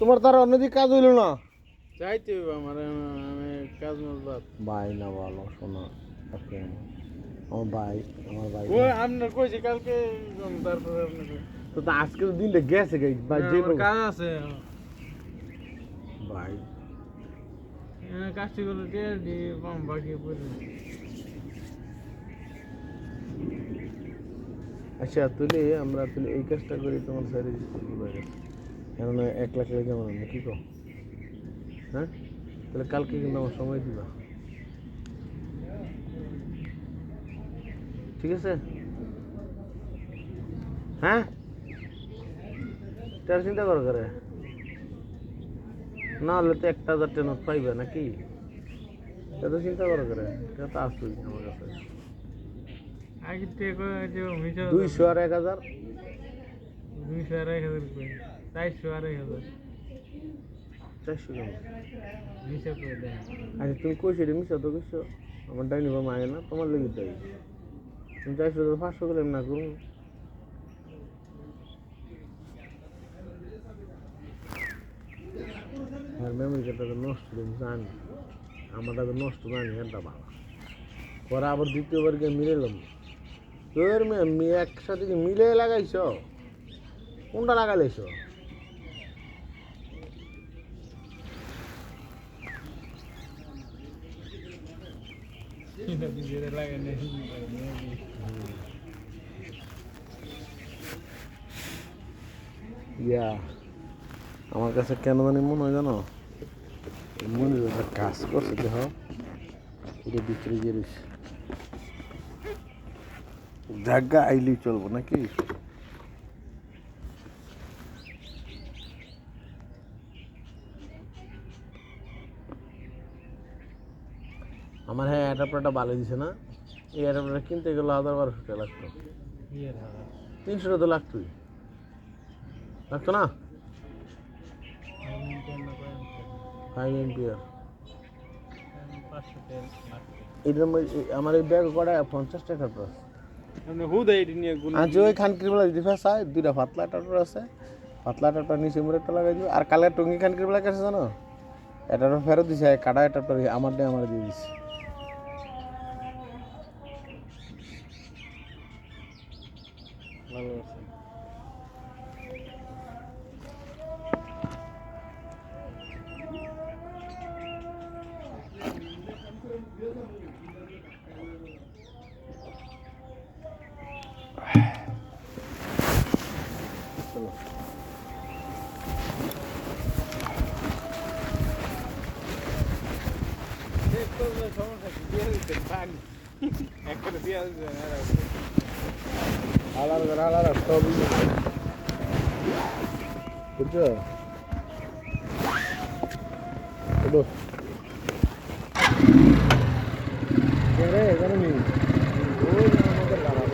তোমার তার অন্যদিকে কাজ হইল না? চাইতে হইব আমার আমি কাজ মাজ বাদ। ভাই না ভালো শোনা আপনি আমার। ভাই আমার ভাই। ও আপনার কইছি কালকে তারপরে আপনাকে। তো তো আজকে তো দিনটা গেছে গাই ভাই যে কাজ আছে ভাই। এখানে কাজটি করলে টিয়ার দিয়ে পাম বাকি পড়ে। আচ্ছা তুলে আমরা তুলে এই কাজটা করি তোমার স্যারের কেননা এক লাখ যেমন আমরা কি কো হ্যাঁ? তাহলে কালকে কিন্তু আমার সময় দিবা। ঠিক আছে? হ্যাঁ? তার চিন্তা করো করে না হলে তো একটা হাজার টেন পাইবে নাকি? এত চিন্তা করো করে এটা তো আসবেই আমার কাছে। দুইশো আর এক হাজার। দুইশো আড়াই হাজার করে চারশো আড়াই হাজার চারশো কেমন মিশা করে দেয়। আচ্ছা তুমি কইছো রে মিশা তো কইছো আমার ডাইনি বা মায়ে না তোমার লেগে তাই তুমি চারশো তো পাঁচশো করে না করুন। আর মেমোরি কার্ডটা তো নষ্ট আমি জানি। আমারটা তো নষ্ট জানি এটা ভালো পরে আবার দ্বিতীয়বার গিয়ে মিলাইলাম তোর মেয়ে একসাথে মিলে লাগাইছ? কোনটা লাগাইছ এটা দিয়ে লাগে নেই আমার কাছে কেন জানি মনে হয় জানো? মনে হয় কাজ করছে দেহ এটা বিক্রি রয়েছে। জায়গা আইলেই চলবো নাকি? আমার হ্যাঁ অ্যাডাপ্টারটা ভালো দিছে না। এই অ্যাডাপ্টারটা কিনতে গেলে হাজার বারোশো টাকা লাগতো। বিয়ের হাজার তিনশো টাকা তো লাগতোই। লাগতো না? ফাইভ এমপিয়ার এটার মধ্যে আমার এই ব্যাগ কটা? পঞ্চাশ টাকার এটি গুণ আজ ওই খানকির বেলা যদি ফেসায় দুইটা পাতলা টাটার আছে। পাতলা টাটা নিচে মুড়ে একটা লাগাই আর কালের টঙ্গি খানকির বেলা কাছে জানো? এটারও ফেরত দিছে, কাটা এটা আমার দিয়ে আমার দিয়ে দিছে। ভালো আছে চলো চেক করলে সমস্যা কি দিয়ে দিতে পানি একটা দিয়ে দিতে Alar ver alar stop. Good. Good. Kere kere ni. Oh, jangan mau